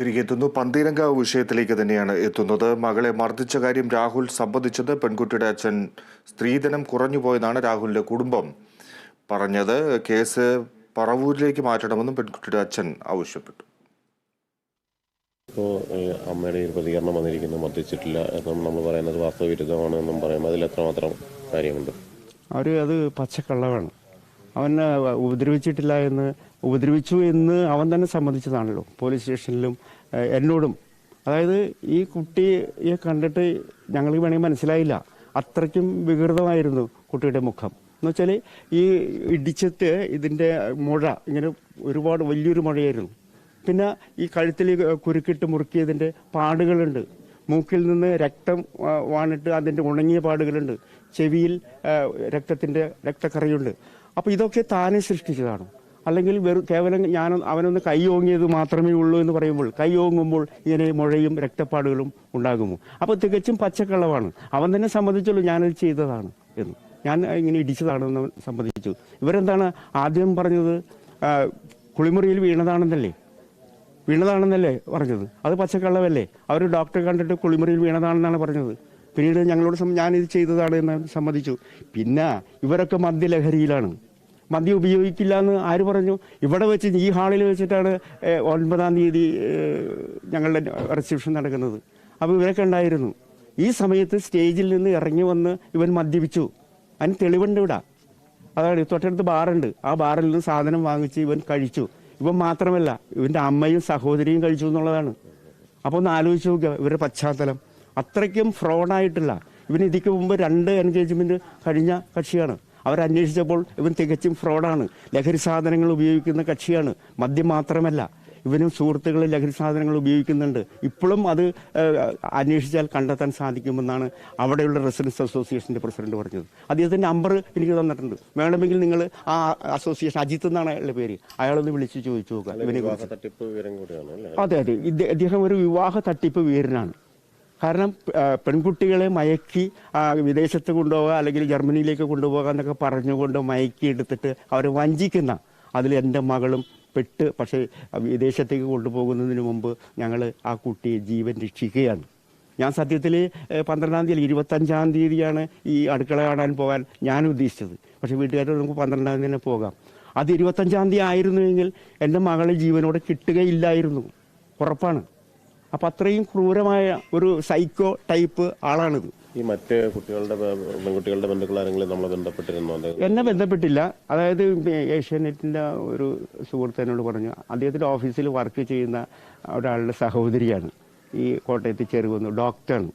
തിരികെ എത്തുന്നു പന്തീരങ്കാവ് വിഷയത്തിലേക്ക് തന്നെയാണ് എത്തുന്നത്. മകളെ മർദ്ദിച്ച കാര്യം രാഹുൽ സംബന്ധിച്ചത് പെൺകുട്ടിയുടെ അച്ഛൻ സ്ത്രീധനം കുറഞ്ഞുപോയെന്നാണ് രാഹുലിന്റെ കുടുംബം പറഞ്ഞത്. കേസ് പറവൂരിലേക്ക് മാറ്റണമെന്നും പെൺകുട്ടിയുടെ അച്ഛൻ ആവശ്യപ്പെട്ടു. ഇപ്പോൾ അമ്മയുടെ ഒരു പ്രതികരണം വന്നിരിക്കുന്നു. മർദ്ദിച്ചിട്ടില്ല എന്നും നമ്മൾ പറയുന്നത് വാസ്തവവിരുദ്ധമാണ് എന്നും പറയുമ്പോൾ അതിൽ എത്രമാത്രം കാര്യമുണ്ട്? അവർ അത് പച്ചക്കള്ളവാണ്. അവനെ ഉപദ്രവിച്ചിട്ടില്ല എന്ന് ഉപദ്രവിച്ചു എന്ന് അവൻ തന്നെ സമ്മതിച്ചതാണല്ലോ. പോലീസ് സ്റ്റേഷനിലും എന്നോടും. അതായത് ഈ കുട്ടിയെ കണ്ടിട്ട് ഞങ്ങൾക്ക് വേണമെങ്കിൽ മനസ്സിലായില്ല. അത്രയ്ക്കും വികൃതമായിരുന്നു കുട്ടിയുടെ മുഖം. എന്ന് വെച്ചാൽ ഈ ഇടിച്ചിട്ട് ഇതിന്റെ മുഴ ഇങ്ങനെ ഒരുപാട് വലിയൊരു മുഴയായിരുന്നു. പിന്നെ ഈ കഴുത്തിൽ കുരുക്കിട്ട് മുറുക്കിയതിന്റെ പാടുകളുണ്ട്. മൂക്കിൽ നിന്ന് രക്തം വാണിട്ട് അതിന്റെ ഉണങ്ങിയ പാടുകളുണ്ട്. ചെവിയിൽ രക്തത്തിന്റെ രക്തക്കറിയുണ്ട്. അപ്പോൾ ഇതൊക്കെ താനെ സൃഷ്ടിച്ചതാണ്. അല്ലെങ്കിൽ വെറും കേവലം ഞാൻ അവനൊന്ന് കൈ ഓങ്ങിയത് മാത്രമേ ഉള്ളൂ എന്ന് പറയുമ്പോൾ കൈ ഓങ്ങുമ്പോൾ ഇങ്ങനെ മുഴയും രക്തപ്പാടുകളും ഉണ്ടാകുമോ അപ്പോൾ തികച്ചും പച്ചക്കള്ളവാണ് അവൻ തന്നെ സമ്മതിച്ചുള്ളൂ ഞാനത് ചെയ്തതാണ് എന്ന്. ഞാൻ ഇങ്ങനെ ഇടിച്ചതാണെന്ന് സംബന്ധിച്ചു ഇവരെന്താണ് ആദ്യം പറഞ്ഞത്? കുളിമുറിയിൽ വീണതാണെന്നല്ലേ? വീണതാണെന്നല്ലേ പറഞ്ഞത്? അത് പച്ചക്കള്ളവല്ലേ അവർ ഡോക്ടറെ കണ്ടിട്ട് കുളിമുറിയിൽ വീണതാണെന്നാണ് പറഞ്ഞത്. പിന്നീട് ഞങ്ങളോട് ഞാനിത് ചെയ്തതാണ് എന്ന് സമ്മതിച്ചു. പിന്നെ ഇവരൊക്കെ മദ്യലഹരിയിലാണ്. മദ്യം ഉപയോഗിക്കില്ല എന്ന് ആര് പറഞ്ഞു? ഇവിടെ വെച്ച് ഈ ഹാളിൽ വെച്ചിട്ടാണ് ഒൻപതാം തീയതി ഞങ്ങളുടെ റിസപ്ഷൻ നടക്കുന്നത്. അപ്പോൾ ഇവരൊക്കെ ഉണ്ടായിരുന്നു. ഈ സമയത്ത് സ്റ്റേജിൽ നിന്ന് ഇറങ്ങി വന്ന് ഇവൻ മദ്യപിച്ചു. അതിന് തെളിവുണ്ട് ഇവിടെ. അതാണ് തൊട്ടടുത്ത് ബാറുണ്ട്. ആ ബാറിൽ നിന്ന് സാധനം വാങ്ങിച്ച് ഇവൻ കഴിച്ചു. ഇവൻ മാത്രമല്ല ഇവന്റെ അമ്മയും സഹോദരിയും കഴിച്ചു എന്നുള്ളതാണ്. അപ്പോൾ ഒന്ന് ആലോചിച്ച് നോക്കുക ഇവരുടെ പശ്ചാത്തലം. അത്രയ്ക്കും ഫ്രോഡായിട്ടില്ല ഇവൻ ഇതിക്ക് മുമ്പ് രണ്ട് എൻഗേജ്മെന്റ് കഴിഞ്ഞ കക്ഷിയാണ്. അവരന്വേഷിച്ചപ്പോൾ ഇവൻ തികച്ചും ഫ്രോഡാണ് ലഹരി സാധനങ്ങൾ ഉപയോഗിക്കുന്ന കക്ഷിയാണ്. മദ്യം മാത്രമല്ല. ഇവനും സുഹൃത്തുക്കൾ ലഹരി സാധനങ്ങൾ ഉപയോഗിക്കുന്നുണ്ട്. ഇപ്പോഴും അത് അന്വേഷിച്ചാൽ കണ്ടെത്താൻ സാധിക്കുമെന്നാണ് അവിടെയുള്ള റെസിഡൻസ് അസോസിയേഷന്റെ പ്രസിഡന്റ് പറഞ്ഞത്. അദ്ദേഹത്തിന്റെ നമ്പർ എനിക്ക് തന്നിട്ടുണ്ട്. വേണമെങ്കിൽ നിങ്ങൾ ആ അസോസിയേഷൻ അജിത്ത് എന്നാണ് അയാളുടെ പേര് അയാളൊന്ന് വിളിച്ച് ചോദിച്ചു നോക്കുക ഇവനെ കുറിച്ച്. അതെ അതെ. ഇദ്ദേഹം അദ്ദേഹം ഒരു വിവാഹ തട്ടിപ്പ് വീരനാണ്. കാരണം പെൺകുട്ടികളെ മയക്കി വിദേശത്ത് കൊണ്ടുപോകുക അല്ലെങ്കിൽ ജർമ്മനിയിലേക്ക് കൊണ്ടുപോകാന്നൊക്കെ പറഞ്ഞുകൊണ്ട് മയക്കി എടുത്തിട്ട് അവരെ വഞ്ചിക്കുന്ന അതിൽ എന്റെ മകളും പെട്ട് പക്ഷേ വിദേശത്തേക്ക് കൊണ്ടുപോകുന്നതിന് മുമ്പ് ഞങ്ങൾ ആ കുട്ടിയെ ജീവൻ രക്ഷിക്കുകയാണ്. ഞാൻ സത്യത്തിൽ പന്ത്രണ്ടാം തീയതി ഇരുപത്തഞ്ചാം തീയതിയാണ് ഈ അടുക്കള കാണാൻ പോകാൻ ഞാൻ ഉദ്ദേശിച്ചത്. പക്ഷേ വീട്ടുകാരോട് നമുക്ക് പന്ത്രണ്ടാം തന്നെ പോകാം. അത് ഇരുപത്തഞ്ചാം തീയതി ആയിരുന്നുവെങ്കിൽ എന്റെ മകളെ ജീവനോടെ കിട്ടുകയില്ലായിരുന്നു. ഉറപ്പാണ്. അപ്പം അത്രയും ക്രൂരമായ ഒരു സൈക്കോ ടൈപ്പ് ആളാണിത്. ഈ മറ്റ് കുട്ടികളുടെ പെൺകുട്ടികളുടെ ബന്ധുക്കൾ ആരെങ്കിലും നമ്മളെ ബന്ധപ്പെട്ടിരുന്നോ? എന്നെ ബന്ധപ്പെട്ടില്ല. അതായത് ഏഷ്യാനെറ്റിന്റെ ഒരു സുഹൃത്ത് എന്നോട് പറഞ്ഞു അദ്ദേഹത്തിന്റെ ഓഫീസിൽ വർക്ക് ചെയ്യുന്ന ഒരാളുടെ സഹോദരിയാണ്. ഈ കോട്ടയത്ത് ചെറുകുന്നു ഡോക്ടറാണ്.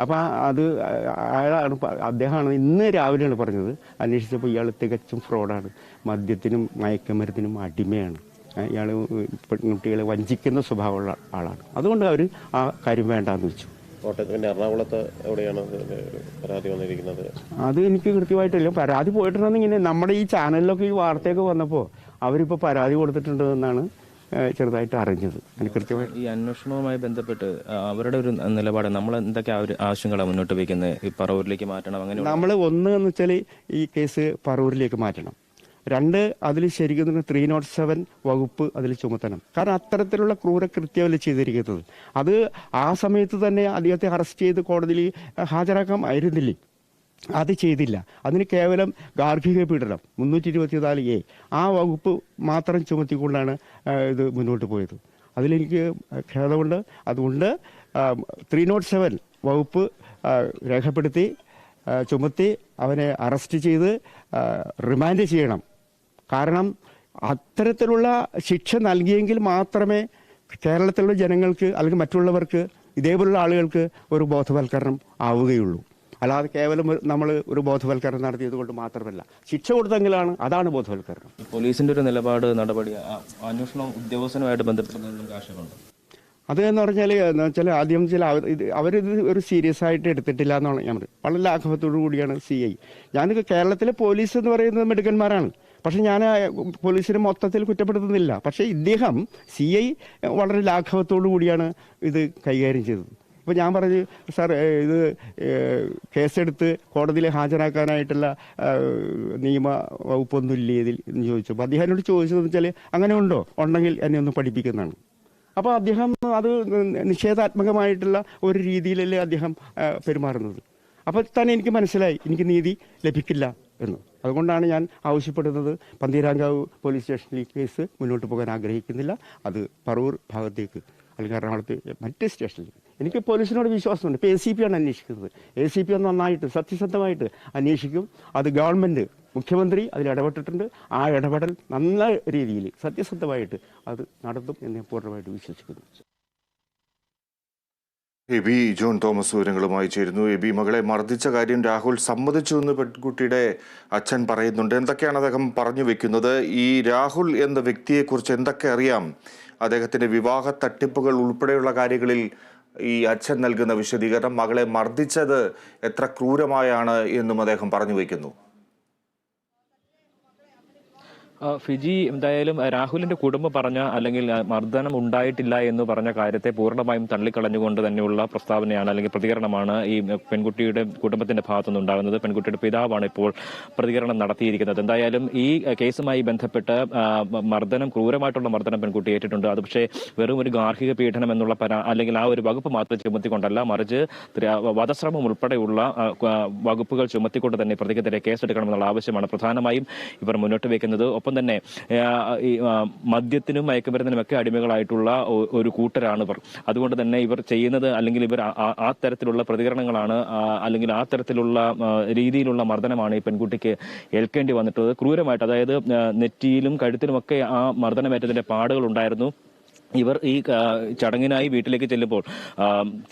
അപ്പം അത് അയാളാണ് അദ്ദേഹമാണ് ഇന്ന് രാവിലെയാണ് പറഞ്ഞത്. അന്വേഷിച്ചപ്പോൾ ഇയാൾ തികച്ചും ഫ്രോഡാണ്. മദ്യത്തിനും മയക്കുമരുന്നിനും അടിമയാണ്. ഇയാൾ പെൺകുട്ടികളെ വഞ്ചിക്കുന്ന സ്വഭാവമുള്ള ആളാണ്. അതുകൊണ്ട് അവർ ആ കാര്യം വേണ്ടാന്ന് വെച്ചു. കോട്ടയത്ത് പിന്നെ എറണാകുളത്ത് എവിടെയാണ് പരാതി വന്നിരിക്കുന്നത്? അത് എനിക്ക് കൃത്യമായിട്ടില്ല. പരാതി പോയിട്ടുണ്ടെന്ന് ഇങ്ങനെ നമ്മുടെ ഈ ചാനലിലൊക്കെ ഈ വാർത്തയൊക്കെ വന്നപ്പോൾ അവരിപ്പോൾ പരാതി കൊടുത്തിട്ടുണ്ട് എന്നാണ് ചെറുതായിട്ട് അറിഞ്ഞത്. എനിക്ക് കൃത്യമായിട്ട് ഈ അന്വേഷണവുമായി ബന്ധപ്പെട്ട് അവരുടെ ഒരു നിലപാട് നമ്മൾ എന്തൊക്കെ ആ ഒരു ആവശ്യങ്ങളാണ് മുന്നോട്ട് വയ്ക്കുന്നത്? ഈ പറവൂരിലേക്ക് മാറ്റണം അങ്ങനെ നമ്മൾ ഒന്ന് എന്ന് വെച്ചാൽ ഈ കേസ് പറവൂരിലേക്ക് മാറ്റണം. രണ്ട് അതിൽ ശരിക്കും ത്രീ നോട്ട് സെവൻ വകുപ്പ് അതിൽ ചുമത്തണം. കാരണം അത്തരത്തിലുള്ള ക്രൂരകൃത്യമല്ല ചെയ്തിരിക്കുന്നത്. അത് ആ സമയത്ത് തന്നെ അദ്ദേഹത്തെ അറസ്റ്റ് ചെയ്ത് കോടതിയിൽ ഹാജരാക്കാൻ ആയിരുന്നില്ലേ? അത് ചെയ്തില്ല. അതിന് കേവലം ഗാർഹിക പീഡനം മുന്നൂറ്റി ഇരുപത്തിനാല് എ ആ വകുപ്പ് മാത്രം ചുമത്തിക്കൊണ്ടാണ് ഇത് മുന്നോട്ട് പോയത്. അതിലെനിക്ക് ഖേദമുണ്ട്. അതുകൊണ്ട് ത്രീ നോട്ട് സെവൻ വകുപ്പ് രേഖപ്പെടുത്തി ചുമത്തി അവനെ അറസ്റ്റ് ചെയ്ത് റിമാൻഡ് ചെയ്യണം. കാരണം അത്തരത്തിലുള്ള ശിക്ഷ നൽകിയെങ്കിൽ മാത്രമേ കേരളത്തിലുള്ള ജനങ്ങൾക്ക് അല്ലെങ്കിൽ മറ്റുള്ളവർക്ക് ഇതേപോലുള്ള ആളുകൾക്ക് ഒരു ബോധവൽക്കരണം ആവുകയുള്ളൂ. അല്ലാതെ കേവലം നമ്മൾ ഒരു ബോധവൽക്കരണം നടത്തിയത് കൊണ്ട് മാത്രമല്ല. ശിക്ഷ കൊടുത്തെങ്കിലാണ് അതാണ് ബോധവൽക്കരണം. പോലീസിന്റെ ഒരു നിലപാട് നടപടി അന്വേഷണം ഉദ്യോഗസ്ഥനുമായിട്ട് ആശയമുണ്ട് അത് എന്ന് പറഞ്ഞാൽ എന്ന് വെച്ചാൽ ആദ്യം ചില അവർ ഇത് അവരിത് ഒരു സീരിയസ് ആയിട്ട് എടുത്തിട്ടില്ല എന്നാണ് ഞാൻ പറയുന്നത് വളരെ ലാഘവത്തോടു കൂടിയാണ് സി ഐ. ഞാൻ കേരളത്തിലെ പോലീസ് എന്ന് പറയുന്നത് മിടുക്കന്മാരാണ്. പക്ഷെ ഞാൻ പോലീസിനെ മൊത്തത്തിൽ കുറ്റപ്പെടുത്തുന്നില്ല. പക്ഷേ ഇദ്ദേഹം സി ഐ വളരെ ലാഘവത്തോടു കൂടിയാണ് ഇത് കൈകാര്യം ചെയ്തത്. ഇപ്പോൾ ഞാൻ പറഞ്ഞു സാർ ഇത് കേസെടുത്ത് കോടതിയിൽ ഹാജരാക്കാനായിട്ടുള്ള നിയമ വകുപ്പൊന്നും ഇല്ലേ ഇതിൽ? എന്ന് ചോദിച്ചു. അപ്പോൾ അദ്ദേഹം എന്നോട് ചോദിച്ചതെന്ന് വെച്ചാൽ അങ്ങനെ ഉണ്ടോ? ഉണ്ടെങ്കിൽ എന്നെ ഒന്ന് പഠിപ്പിക്കുന്നതാണ്. അപ്പോൾ അദ്ദേഹം അത് നിഷേധാത്മകമായിട്ടുള്ള ഒരു രീതിയിലല്ലേ അദ്ദേഹം പെരുമാറുന്നത്. അപ്പോൾ തന്നെ എനിക്ക് മനസ്സിലായി എനിക്ക് നീതി ലഭിക്കില്ല. എന്ന്. അതുകൊണ്ടാണ് ഞാൻ ആവശ്യപ്പെടുന്നത് പന്തീരാങ്കാവ് പോലീസ് സ്റ്റേഷനിൽ ഈ കേസ് മുന്നോട്ട് പോകാൻ ആഗ്രഹിക്കുന്നില്ല. അത് പറവൂർ ഭാഗത്തേക്ക് അല്ലെങ്കിൽ എറണാകുളത്ത് മറ്റ് സ്റ്റേഷനിൽ. എനിക്ക് പോലീസിനോട് വിശ്വാസമുണ്ട്. ഇപ്പോൾ എ സി പി ആണ് അന്വേഷിക്കുന്നത്. എ സി പി നന്നായിട്ട് സത്യസന്ധമായിട്ട് അന്വേഷിക്കും. അത് ഗവൺമെന്റ് മുഖ്യമന്ത്രി അതിൽ ഇടപെട്ടിട്ടുണ്ട്. ആ ഇടപെടൽ നല്ല രീതിയിൽ സത്യസന്ധമായിട്ട് അത് നടത്തും എന്ന് പൂർണമായിട്ട് വിശ്വസിക്കുന്നു. എബി ജോൺ തോമസ് വിവരങ്ങളുമായി ചേരുന്നു. എബി മകളെ മർദ്ദിച്ച കാര്യം രാഹുൽ സമ്മതിച്ചു എന്ന് പെൺകുട്ടിയുടെ അച്ഛൻ പറയുന്നുണ്ട്. എന്തൊക്കെയാണ് അദ്ദേഹം പറഞ്ഞു വെക്കുന്നത്? ഈ രാഹുൽ എന്ന വ്യക്തിയെക്കുറിച്ച് എന്തൊക്കെ അറിയാം? അദ്ദേഹത്തിന്റെ വിവാഹ തട്ടിപ്പുകൾ ഉൾപ്പെടെയുള്ള കാര്യങ്ങളിൽ ഈ അച്ഛൻ നൽകുന്ന വിശദീകരണം മകളെ മർദ്ദിച്ചത് എത്ര ക്രൂരമായാണ് എന്നും അദ്ദേഹം പറഞ്ഞു വയ്ക്കുന്നു ഫിജി എന്തായാലും രാഹുലിന്റെ കുടുംബം പറഞ്ഞ അല്ലെങ്കിൽ മർദ്ദനം ഉണ്ടായിട്ടില്ല എന്ന് പറഞ്ഞ കാര്യത്തെ പൂർണമായും തള്ളിക്കളഞ്ഞുകൊണ്ട് തന്നെയുള്ള പ്രസ്താവനയാണ് അല്ലെങ്കിൽ പ്രതികരണമാണ് ഈ പെൺകുട്ടിയുടെ കുടുംബത്തിന്റെ ഭാഗത്തുനിന്ന് ഉണ്ടാകുന്നത്. പെൺകുട്ടിയുടെ പിതാവാണ് ഇപ്പോൾ പ്രതികരണം നടത്തിയിരിക്കുന്നത്. എന്തായാലും ഈ കേസുമായി ബന്ധപ്പെട്ട് മർദ്ദനം ക്രൂരമായിട്ടുള്ള മർദ്ദനം പെൺകുട്ടി ഏറ്റിട്ടുണ്ട്. അത് പക്ഷേ വെറും ഒരു ഗാർഹിക പീഡനം എന്നുള്ള പരാ അല്ലെങ്കിൽ ആ ഒരു വകുപ്പ് മാത്രം ചുമത്തിക്കൊണ്ടല്ല മറിച്ച് വധശ്രമം ഉൾപ്പെടെയുള്ള വകുപ്പുകൾ ചുമത്തിക്കൊണ്ട് തന്നെ പ്രതിക്കെതിരെ കേസെടുക്കണമെന്നുള്ള ആവശ്യമാണ്. പ്രധാനമായും ഇവർ മുന്നോട്ട് വെക്കുന്നത് ഒപ്പം തന്നെ ഈ മദ്യത്തിനും മയക്കുമരുന്നിനും ഒക്കെ അടിമകളായിട്ടുള്ള ഒരു കൂട്ടരാണ് ഇവർ അതുകൊണ്ട് തന്നെ ഇവർ ചെയ്യുന്നത് അല്ലെങ്കിൽ ഇവർ ആ- തരത്തിലുള്ള പ്രതികരണങ്ങളാണ് അല്ലെങ്കിൽ ആ തരത്തിലുള്ള രീതിയിലുള്ള മർദ്ദനമാണ് ഈ പെൺകുട്ടിക്ക് ഏൽക്കേണ്ടി വന്നിട്ടുള്ളത്. ക്രൂരമായിട്ട് അതായത് നെറ്റിയിലും കഴുത്തിലുമൊക്കെ ആ മർദ്ദനമേറ്റതിന്റെ പാടുകൾ ഉണ്ടായിരുന്നു ഇവർ ഈ ചടങ്ങിനായി വീട്ടിലേക്ക് ചെല്ലുമ്പോൾ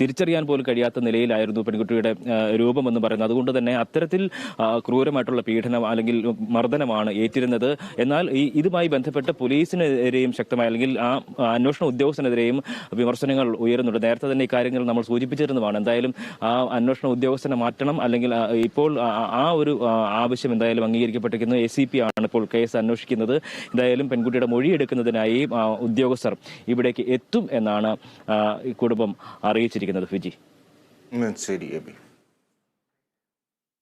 തിരിച്ചറിയാൻ പോലും കഴിയാത്ത നിലയിലായിരുന്നു പെൺകുട്ടിയുടെ രൂപം രൂപമെന്ന് പറയുന്നത്. അതുകൊണ്ട് തന്നെ അത്തരത്തിൽ ക്രൂരമായിട്ടുള്ള പീഡനം അല്ലെങ്കിൽ മർദ്ദനമാണ് ഏറ്റിരുന്നത്. എന്നാൽ ഈ ഇതുമായി ബന്ധപ്പെട്ട് പോലീസിനെതിരെയും ശക്തമായ അല്ലെങ്കിൽ ആ അന്വേഷണ ഉദ്യോഗസ്ഥനെതിരെയും വിമർശനങ്ങൾ ഉയരുന്നുണ്ട്. നേരത്തെ തന്നെ ഇക്കാര്യങ്ങൾ നമ്മൾ സൂചിപ്പിച്ചിരുന്നതാണ്. എന്തായാലും ആ അന്വേഷണ ഉദ്യോഗസ്ഥനെ മാറ്റണം അല്ലെങ്കിൽ ഇപ്പോൾ ആ- ഒരു ആവശ്യം എന്തായാലും അംഗീകരിക്കപ്പെട്ടിരിക്കുന്നു. എ സി പി ആണ് ഇപ്പോൾ കേസ് അന്വേഷിക്കുന്നത്. എന്തായാലും പെൺകുട്ടിയുടെ മൊഴിയെടുക്കുന്നതിനായി ഉദ്യോഗസ്ഥർ ഇവിടേക്ക് എത്തും എന്നാണ് ഈ കുടുംബം അറിയിച്ചിരിക്കുന്നത് ഫിജി. ശരി എബി